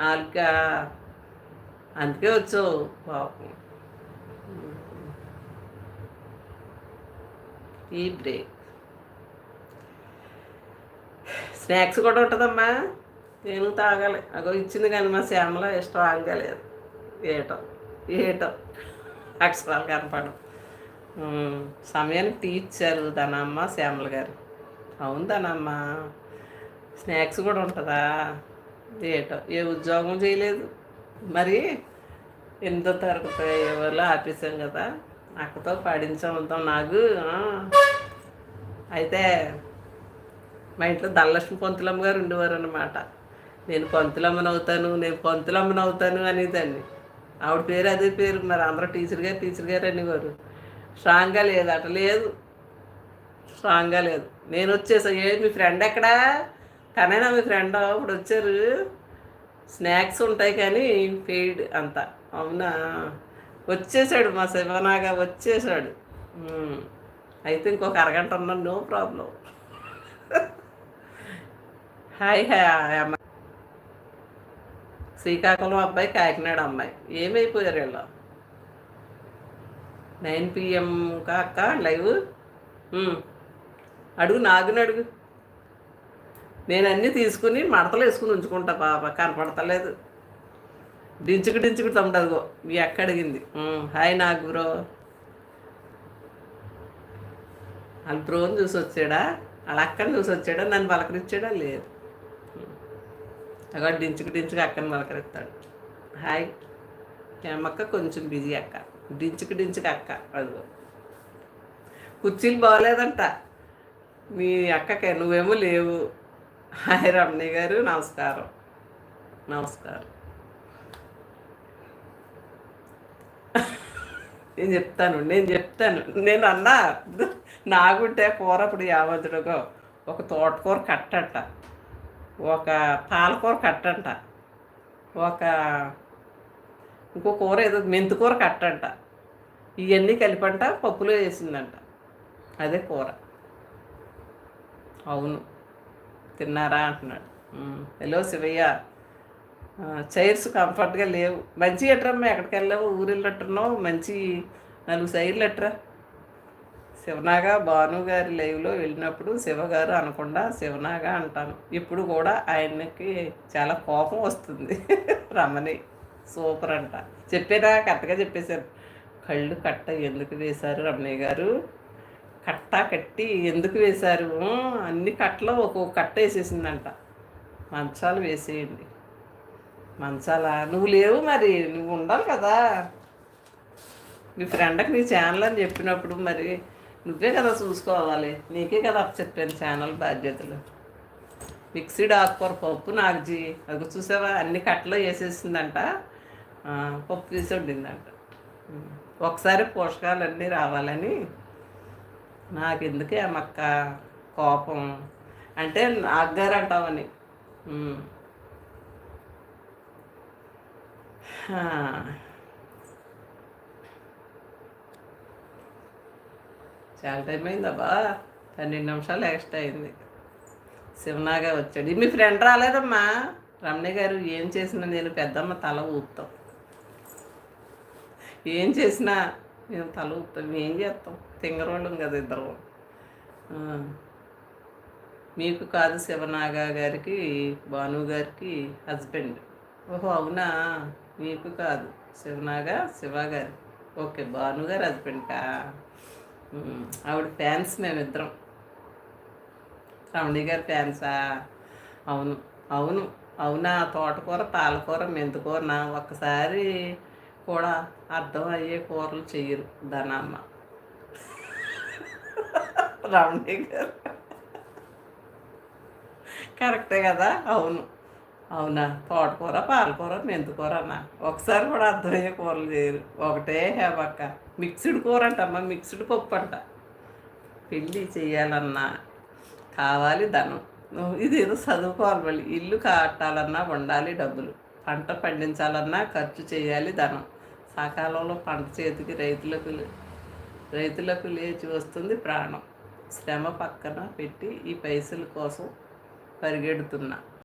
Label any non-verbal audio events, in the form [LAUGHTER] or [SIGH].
నాలుక అందుకే వచ్చావు పాపం. ఈ బ్రేక్. స్నాక్స్ కూడా ఉంటుందమ్మా. నేను తాగాలి. అగో ఇచ్చింది కానీ మా శ్యామలో ఇష్టం ఆగలేదు ఏటో ఏటో. అక్షరాలు కనపడం సమయానికి టీ ఇచ్చారు దానమ్మ శ్యామల గారు. అవును దానమ్మ స్నాక్స్ కూడా ఉంటుందా? ఏటో ఏ ఉద్యోగం చేయలేదు. మరి ఎనిమిదో తరగతి ఎవరిలో ఆపేసాం కదా. అక్కతో పాడించామంతాం నాకు అయితే మా ఇంట్లో ధనలక్ష్మి పంతులమ్మ గారు ఉండేవారు అనమాట నేను పంతులమ్మని అవుతాను నేను పంతులమ్మని అవుతాను అనేదాన్ని. ఆవిడ పేరు అదే పేరు. మరి అందరూ టీచర్ గారు టీచర్ గారు అనేవారు. స్ట్రాంగ్గా లేదు అట లేదు. స్ట్రాంగ్గా లేదు. నేను వచ్చేసా ఏ మీ ఫ్రెండ్ ఎక్కడా? కానీ మీ ఫ్రెండ్ ఇప్పుడు వచ్చారు. స్నాక్స్ ఉంటాయి కానీ పెయిడ్ అంత. అవునా? వచ్చేసాడు మా శివనాగా వచ్చేసాడు. అయితే ఇంకొక అరగంట ఉన్నాను నో ప్రాబ్లం హాయ్ హాయ్ అమ్మాయి శ్రీకాకుళం అబ్బాయి కాకినాడ అమ్మాయి. ఏమైపోయారు వీళ్ళు? నైన్ పిఎం కాక లైవ్ అడుగు నాగుని అడుగు. నేను అన్నీ తీసుకుని మడతలు వేసుకుని ఉంచుకుంటా పాప కనపడతలేదు. డించుకు డించుకు తమ్ముడదిగో మీ అక్కడిగింది హాయ్ నాకు బ్రో. వాళ్ళ బ్రోని చూసి వచ్చాడా? వాళ్ళ అక్కని చూసి వచ్చాడా? నన్ను పలకరించాడా? లేదు. అక్కడ డించుకు డించుకు అక్కని పలకరిస్తాడు. హాయ్ అక్క కొంచెం బిజీ అక్క. డించుకు డించుకు అక్క. అదిగో. కుర్చీలు బాగోలేదంట మీ అక్కకే నువ్వేమో లేవు. హాయ్ రమణి గారు నమస్కారం. నమస్కారం. నేను చెప్తాను నేను చెప్తాను. నేను అన్నా నాగుంటే కూర ఇప్పుడు యావద్దుడుగో ఒక తోటకూర కట్టంట. ఒక పాలకూర కట్టంట. ఒక ఇంకో కూర ఏదో మెంతికూర కట్టంట. ఇవన్నీ కలిపంట పప్పులో వేసిందంట. అదే కూర. అవును. తిన్నారా అంటున్నాడు. హలో శివయ్య. చైర్స్ కంఫర్ట్గా లేవు. మంచి ఎట్రమ్మా ఎక్కడికి వెళ్ళావు? ఊరు వెళ్ళట్టున్నావు మంచి నాలుగు చైర్లు ఎట్రా? శివనాగా భాను గారి లైవ్లో వెళ్ళినప్పుడు శివగారు అనకుండా శివనాగా అంటాను. ఇప్పుడు కూడా ఆయనకి చాలా కోపం వస్తుంది. [LAUGHS] రమణి సూపర్ అంట. చెప్పేదా కరెక్ట్గా చెప్పేశారు. కళ్ళు కట్ట ఎందుకు వేశారు రమణి గారు? కట్ట కట్టి ఎందుకు వేశారు? అన్ని కట్టలో ఒక్కొక్క కట్ట వేసేసిందంట. మంచాలు వేసేయండి. మంచాలా? నువ్వు లేవు మరి నువ్వు ఉండాలి కదా. మీ ఫ్రెండ్కి నీ ఛానల్ అని చెప్పినప్పుడు మరి నువ్వే కదా చూసుకోవాలి. నీకే కదా చెప్పాను ఛానల్ బాధ్యతలు. మిక్సీడ్ ఆకుకూర పప్పు నాగజీ అది చూసావా? అన్ని కట్టలో వేసేసిందంట. పప్పు వేసి వండిందంట. ఒకసారి పోషకాలన్నీ రావాలని నాకు ఎందుకే అమ్మక్క కోపం? అంటే నాగ్గారు అంటామని చాలా టైం అయిందబ్బా పన్నెండు నిమిషాలు ఎక్స్ట్రా అయింది. శివనాగా వచ్చాడు. మీ ఫ్రెండ్ రాలేదమ్మా? రమణి గారు ఏం చేసినా నేను పెద్దమ్మ తల ఊపుతాం. ఏం చేసినా మేము తల ఊపుతాం. ఏం చేస్తాం. తింగరోళ్ళం కదా ఇద్దరు. మీకు కాదు శివనాగ గారికి భాను గారికి హస్బెండ్. ఓహో అవునా? మీకు కాదు. శివనాగ శివ గారి. ఓకే భాను గారు హస్బెండ్ కా? ఆవిడ ఫ్యాన్స్ మేమిద్దరం. రమణి గారి ఫ్యాన్సా? అవును అవును. అవునా? తోటకూర పాలకూర మెంతికూర నా ఒక్కసారి కూడా అర్థం అయ్యే కూరలు చేయరు ధనమ్మ రమణి గారు. కరెక్టే కదా? అవును. అవునా? తోటకూర పాలకూర మెంతుకూర అన్న. ఒకసారి కూడా అర్థమయ్యే కూరలు చేయరు. ఒకటే హేపక్క మిక్స్డ్ కూర అంటమ్మా మిక్స్డ్ పప్పు అంట. పెళ్ళి చేయాలన్నా కావాలి ధనం. నువ్వు ఇదేదో చదువుకోవాలి మళ్ళీ. ఇల్లు కట్టాలన్నా ఉండాలి డబ్బులు. పంట పండించాలన్నా ఖర్చు చేయాలి ధనం. సకాలంలో పంట చేతికి రైతులకు రైతులకు లేచి వస్తుంది ప్రాణం. శ్రమ పక్కన పెట్టి ఈ పైసల కోసం పరిగెడుతున్నా.